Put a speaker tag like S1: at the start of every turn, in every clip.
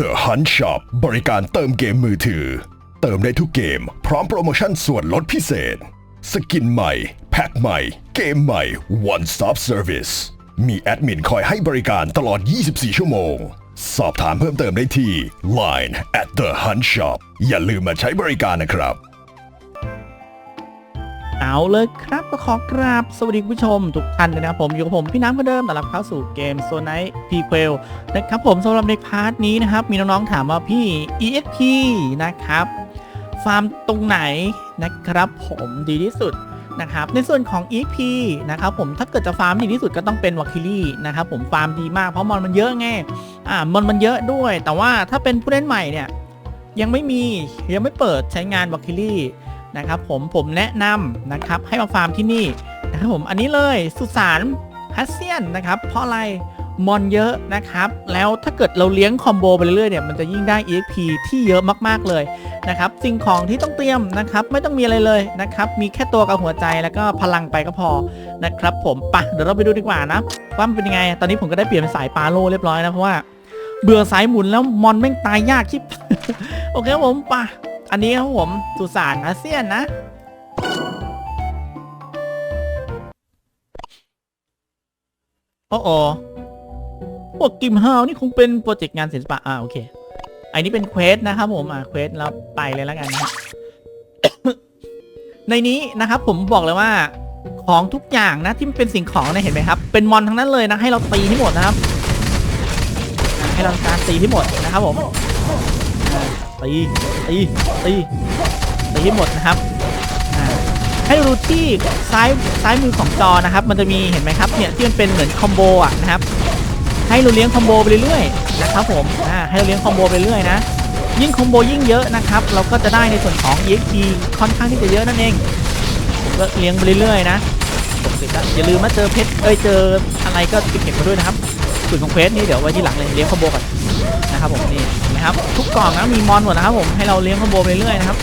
S1: The Hunt Shop บริการเติมเกมมือถือ เติมได้ทุกเกม พร้อมโปรโมชั่นส่วนลดพิเศษ สกินใหม่ แพ็คใหม่ เกมใหม่ One Stop Service มีแอดมินคอยให้บริการตลอด 24 ชั่วโมง สอบถามเพิ่มเติมได้ที่ Line at the Hunt Shop อย่าลืมมาใช้บริการนะครับ
S2: เอาเลยครับก็ขอกราบสวัสดีผู้ชมทุกท่านเลยนะครับผมอยู่กับผมพี่น้ำคนเดิมต้อนรับเข้าสู่เกมโซนไนท์พีเควลนะครับผมสำหรับในพาร์ทนี้นะครับ มีน้องๆถามว่าพี่ EXP นะครับ ฟาร์มตรงไหนนะครับผมดีที่สุดนะครับในส่วนของ EXP นะครับผมถ้าเกิดจะฟาร์มดีที่สุดก็ต้องเป็นวาคิลี่นะครับผมฟาร์มดีมากเพราะมอนมันเยอะไงอ่ามอนมันเยอะด้วย แต่ว่าถ้าเป็นผู้เล่นใหม่เนี่ยยังไม่มียังไม่เปิดใช้งานวาคิลี่ นะครับผมผมแนะนำนะครับให้มาฟาร์มที่นี่นะครับผมอันนี้เลยสุสานฮัสเซียนนะครับ เพราะอะไรมอนเยอะนะครับ แล้วถ้าเกิดเราเลี้ยงคอมโบไปเรื่อยๆเนี่ยมันจะยิ่งได้ EXP ที่เยอะมากๆเลยนะครับสิ่งของที่ต้องเตรียมนะครับไม่ต้องมีอะไรเลยนะครับมีแค่ตัวกับหัวใจแล้วก็พลังไปก็พอนะครับผมปะเดี๋ยวเราไปดูดีกว่านะว่ามันเป็นยังไง ตอนนี้ผมก็ได้เปลี่ยนเป็นสายปาโลเรียบร้อยนะเพราะว่าเบื่อสายหมุนแล้วมอนแม่งตายยากชิบโอเคผมปะ อันนี้ครับผมสุสานอาเซียนนะ โอ้โอพวกกิมฮาวนี่คงเป็นโปรเจกต์งานศิลปะ อ่าโอเค อันนี้เป็นเควสนะครับผม อ่าเควสเราไปเลยแล้วกันนะในนี้นะครับผมบอกเลยว่าของทุกอย่างนะที่มันเป็นสิ่งของเนี่ยเห็นไหมครับ เป็นมอนทั้งนั้นเลยนะให้เราตีให้หมดนะครับ ให้เราการตีให้หมดนะครับผม ตีตีตีตีให้หมดนะครับให้ดูที่ซ้ายซ้ายมือของจอนะครับ มันจะมีเห็นไหมครับเนี่ยที่มันเป็นเหมือนคอมโบอะนะครับ ให้เราเลี้ยงคอมโบไปเรื่อยๆนะครับผมอ่าให้เราเลี้ยงคอมโบไปเรื่อยนะยิ่งคอมโบยิ่งเยอะนะครับ เราก็จะได้ในส่วนของ EXP ค่อนข้างที่จะเยอะนั่นเองก็เลี้ยงไปเรื่อยๆนะปกติก็อย่าลืมมาเจอเพชรเอ้ยเจออะไรก็เก็บมาด้วยนะครับส่วนของเพชรนี่เดี๋ยวไว้ที่หลังเลยเลี้ยงคอมโบก่อน นะครับผมนี่เห็นะครับทุกกล่องนะมีมอนหมดนะครับผมให้เราเลี้ยงคอมโบไปเรื่อยนะครับ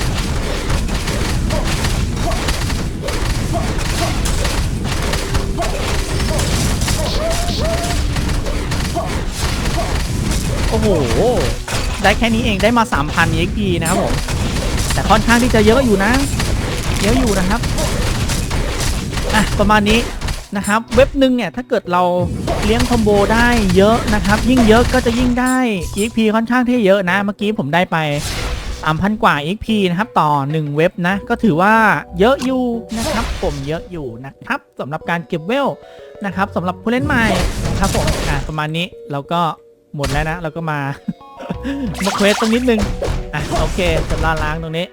S2: โอ้โห ได้แค่นี้เองได้มา 3,000 EXP นะครับผม แต่ค่อนข้างที่จะเยอะอยู่นะ เยอะอยู่นะครับ อะ ประมาณนี้ นะครับเว็บหนึ่งเนี่ยถ้าเกิดเราเลี้ยงคอมโบได้เยอะนะครับ ยิ่งเยอะก็จะยิ่งได้ EXP ค่อนข้างที่เยอะนะ เมื่อกี้ผมได้ไป3,000กว่า EXP นะครับ ต่อ 1 เว็บนะ ก็ถือว่าเยอะอยู่นะครับ ผมเยอะอยู่นะครับสำหรับการเก็บเวลนะครับสำหรับผู้เล่นใหม่นะครับผมอะประมาณนี้เราก็หมดแล้วนะ เราก็มา มาเควสตรงนิดนึงอะโอเคจะล้าล้างตรงนี้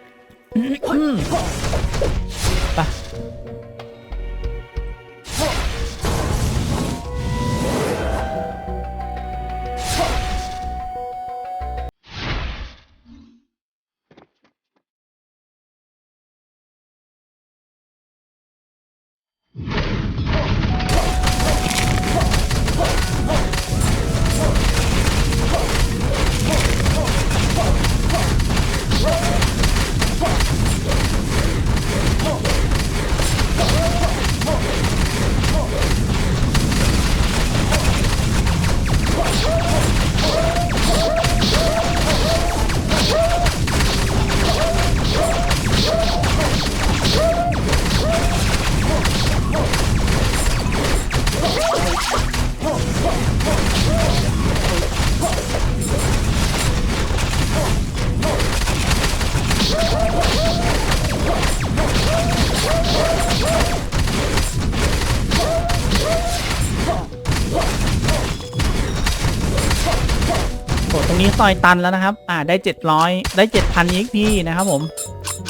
S2: นี้ซอยตันแล้วนะครับ อ่าได้ 700 ได้ 7,000 EXP นะครับผม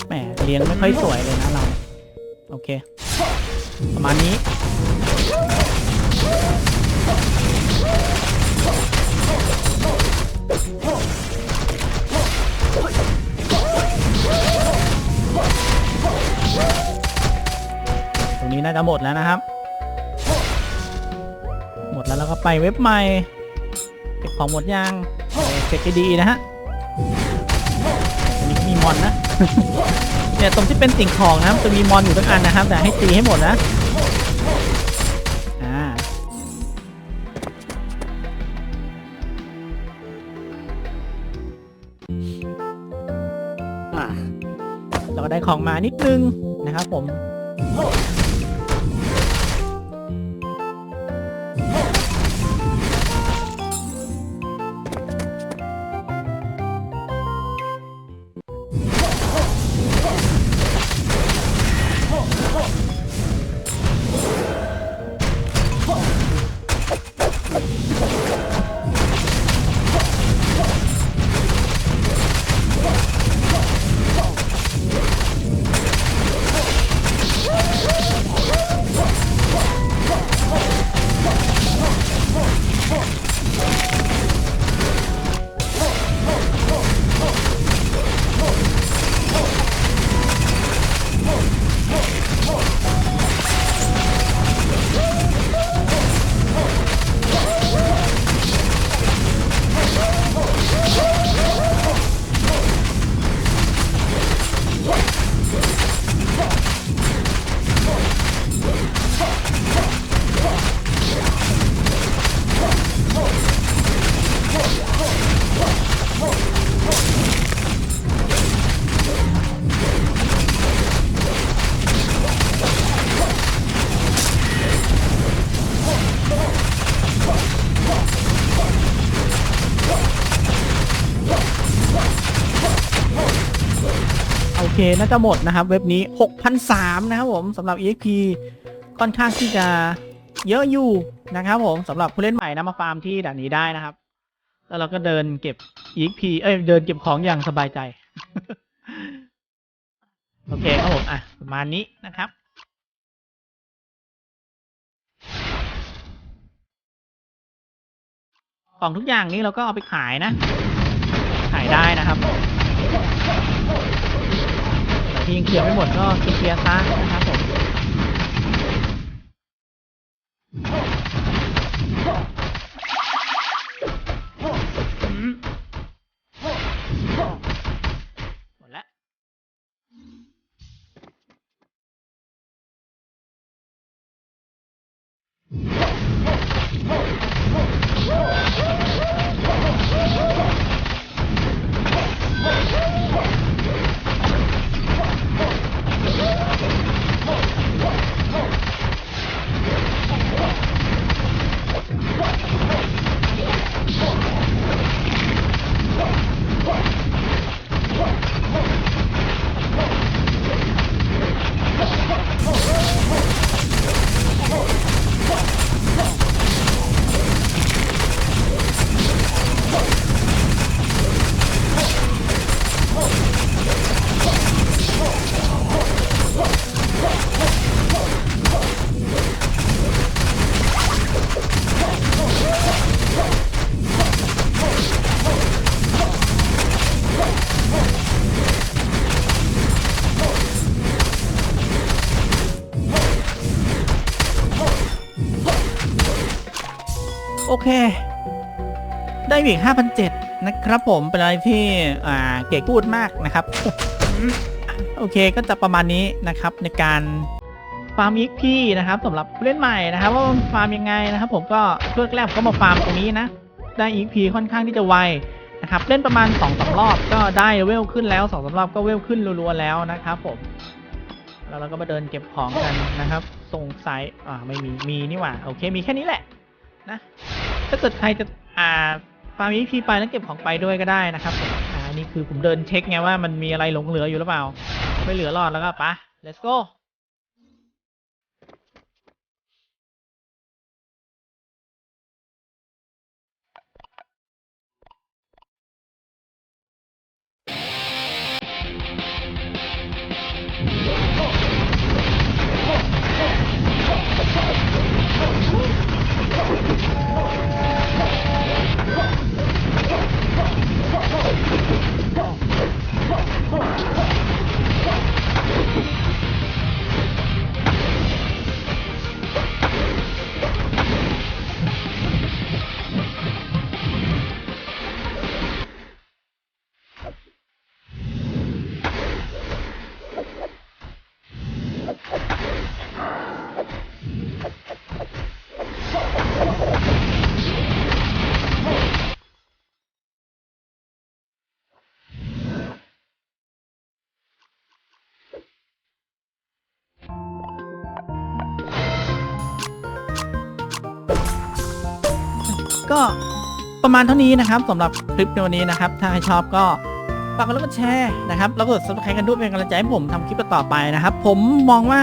S2: แหมเลี้ยงไม่ค่อยสวยเลยนะเรา โอเค ประมาณนี้ ตรงนี้น่าจะหมดแล้วนะครับ หมดแล้วแล้วก็ไปเว็บใหม่ เก็บของหมดยัง เช็คให้ดีนะฮะมีมีมอนนะเนี่ยตรงที่เป็นสิ่งของนะจะมีมอนอยู่ตั้งอันนะครับ แต่ให้ตีให้หมดนะเราก็ได้ของมานิดนึงนะครับผม เคน่าจะหมดนะครับ เว็บนี้ 6,003นะครับผมสำหรับ EXP ค่อนข้างที่จะเยอะอยู่นะครับผมสำหรับผู้เล่นใหม่นะมาฟาร์มที่ด่านนี้ได้นะครับ แล้วเราก็เดินเก็บ EXP เอ้ยเดินเก็บของอย่างสบายใจ โอเคครับผมอะประมาณนี้นะครับของทุกอย่างนี้เราก็เอาไปขายนะ ขายได้นะครับ ทียังเขียวไม่หมดก็เคลียร์ซะนะครับผม โอเค ได้อีก5,007นะครับผมเป็นอะไรที่อ่าเก๋กูดมากนะครับ โอเคก็จะประมาณนี้นะครับในการฟาร์ม EXP นะครับสำหรับผู้เล่นใหม่นะครับ ว่าฟาร์มยังไงนะครับ ผมก็ช่วงแรกก็มาฟาร์มตรงนี้นะ ได้ EXP ค่อนข้างที่จะไวนะครับเล่นประมาณ2อสรอบก็ได้เวลขึ้นแล้ว2อสรอบก็เวลขึ้นรัวๆแล้วนะครับผมแล้วเราก็มาเดินเก็บของกันนะครับ ส่งสัยอ่าไม่มีมีนี่หว่า โอเค มีแค่นี้แหละ นะ ถ้าเกิดใครจะอ่าฟาร์ม EP ไปแล้วเก็บของไปด้วยก็ได้นะครับอ่านี่คือผมเดินเช็คไงว่ามันมีอะไรหลงเหลืออยู่หรือเปล่า ไม่เหลือรอดแล้วก็ปะ let's go ก็ประมาณเท่านี้นะครับสำหรับคลิปในวันนี้นะครับ ถ้าใครชอบก็ฝากกดไลค์กดแชร์นะครับแล้วก็กด subscribe กันด้วยเป็นกำลังใจให้ผมทำคลิปต่อไปนะครับ ผมมองว่า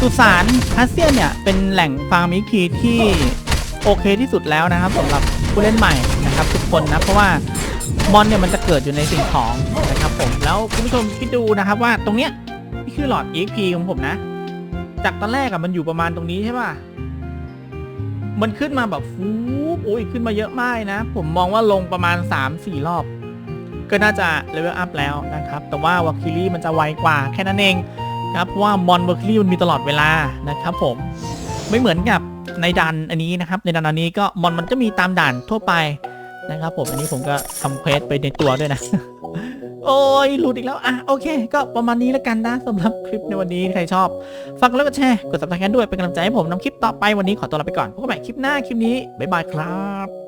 S2: สุสานอาเซียนเนี่ยเป็นแหล่งฟาร์มมิคีที่โอเคที่สุดแล้วนะครับสำหรับผู้เล่นใหม่นะครับทุกคนนะเพราะว่ามอนเนี่ยมันจะเกิดอยู่ในสิ่งของนะครับผมแล้วคุณผู้ชมคิดดูนะครับว่าตรงเนี้ยนี่คือหลอด EXP ของผมนะ จากตอนแรกอะมันอยู่ประมาณตรงนี้ใช่ป่ะ มันขึ้นมาแบบฟูบโอ้ยขึ้นมาเยอะมากนะ ผมมองว่าลงประมาณ 3-4 รอบ ก็น่าจะเลเวลอัพแล้วนะครับ แต่ว่าวาคิลี่มันจะไวกว่าแค่นั้นเองครับเพราะว่ามอนวาคิลี่มันมีตลอดเวลานะครับผมไม่เหมือนกับในดันอันนี้นะครับ ในดันอันนี้ก็มอนมันก็มีตามด่านทั่วไปนะครับผมอันนี้ผมก็ทำเควสไปในตัวด้วยนะ โอ้ยหลุดอีกแล้วอะโอเค ก็ประมาณนี้แล้วกันนะสำหรับคลิปในวันนี้ใครชอบฝากกดไลค์กดแชร์กด subscribe กันด้วยเป็นกำลังใจให้ผมนำคลิปต่อไปวันนี้ขอตัวลาไปก่อนพบกันใหม่คลิปหน้าคลิปนี้บ๊ายบายครับ